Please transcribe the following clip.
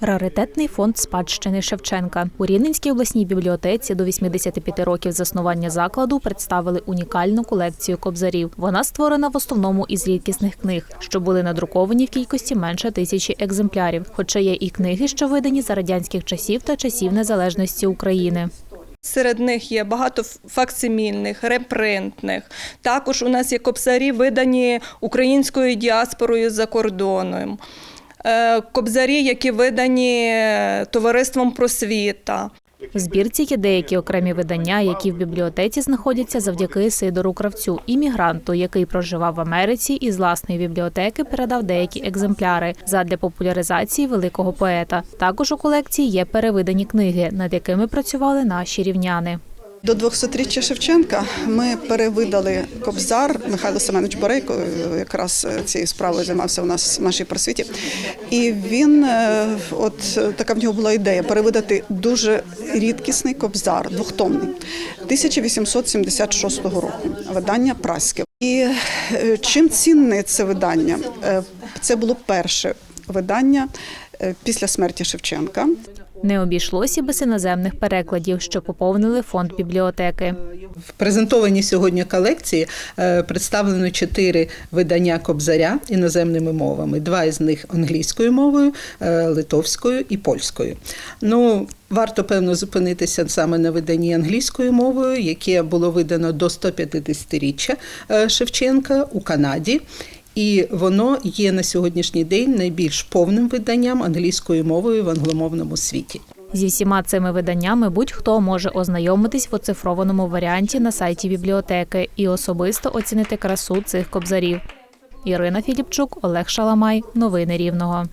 Раритетний фонд спадщини Шевченка у Рівненській обласній бібліотеці до 85 років заснування закладу представили унікальну колекцію кобзарів. Вона створена в основному із рідкісних книг, що були надруковані в кількості менше тисячі екземплярів. Хоча є і книги, що видані за радянських часів та часів незалежності України. Серед них є багато факсимільних, репринтних. Також у нас є кобзарі, видані українською діаспорою за кордоном. Е, Кобзарі, які видані е, товариством просвіта. В збірці є деякі окремі видання, які в бібліотеці знаходяться завдяки Сидору Кравцю, іммігранту, який проживав в Америці і з власної бібліотеки передав деякі екземпляри задля популяризації великого поета. Також у колекції є перевидані книги, над якими працювали наші рівняни. До 200-річчя Шевченка ми перевидали Кобзар Михайло Семенович Борейко, е, якраз е, цією справою займався у нас в нашій просвіті. І він, е, от така в нього була ідея перевидати дуже рідкісний Кобзар, двохтомний, 1876 року, видання праське. І чим цінне це видання? Це було перше видання після смерті Шевченка. Не обійшлося без іноземних перекладів, що поповнили фонд бібліотеки. В презентованій сьогодні колекції е, представлено чотири видання кобзаря іноземними мовами. Два із них англійською мовою, е, литовською і польською. Ну, варто певно зупинитися саме на виданні англійською мовою, яке було видано до 150-річчя е, Шевченка у Канаді. І воно є на сьогоднішній день найбільш повним виданням англійською мовою в англомовному світі. Зі всіма цими виданнями будь-хто може ознайомитись в оцифрованому варіанті на сайті бібліотеки і особисто оцінити красу цих кобзарів. Ірина Філіпчук, Олег Шаламай. Новини Рівного.